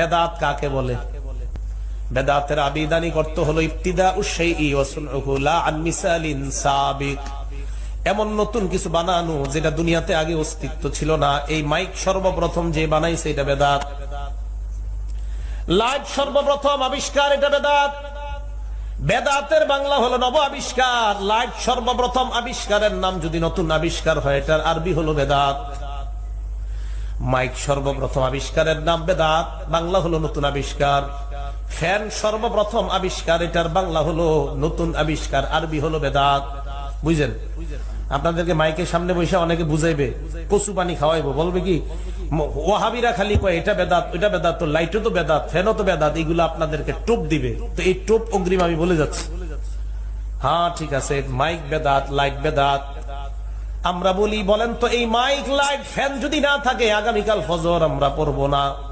বেদাত কাকে বলে? বেদাতের আবিদানি করত হলো ইফতিদা সাবিক। এমন নতুন কিছু বানানো যেটা দুনিয়াতে আগে অস্তিত্ব ছিল না। এই মাইক সর্বপ্রথম যে বানাইছে এটা বেদাত। লাইট সর্বপ্রথম আবিষ্কার এটা বেদাত। বেদাতের বাংলা হলো নব আবিষ্কার। লাইট সর্বপ্রথম আবিষ্কারের নাম যদি নতুন আবিষ্কার হয়, এটার আরবি হলো বেদাত। মাইক সর্বপ্রথম আবিষ্কারের নাম বেদাত, বাংলা হলো নতুন আবিষ্কার। ফ্যান সর্বপ্রথম আবিষ্কার, এটার বাংলা হলো নতুন আবিষ্কার, আরবি হলো বেদাত। বুঝলেন? আপনাদেরকে মাইকের সামনে বসে অনেকে বুঝাইবে, কচু পানি খাওয়াইবো, বলবে কি ওয়াহাবিরা খালি কয়, এটা বেদাত এটা বেদাত, তো লাইটও তো বেদাত, ফ্যানও তো বেদাত, এগুলো আপনাদেরকে টোপ দিবে। তো এই টোপ অগ্রিম আমি বলে যাচ্ছি। হ্যাঁ ঠিক আছে, মাইক বেদাত, লাইট বেদাত আমরা বলি, বলেন তো, এই মাইক লাইট ফ্যান যদি না থাকে, আগামীকাল ফজর আমরা পড়ব না।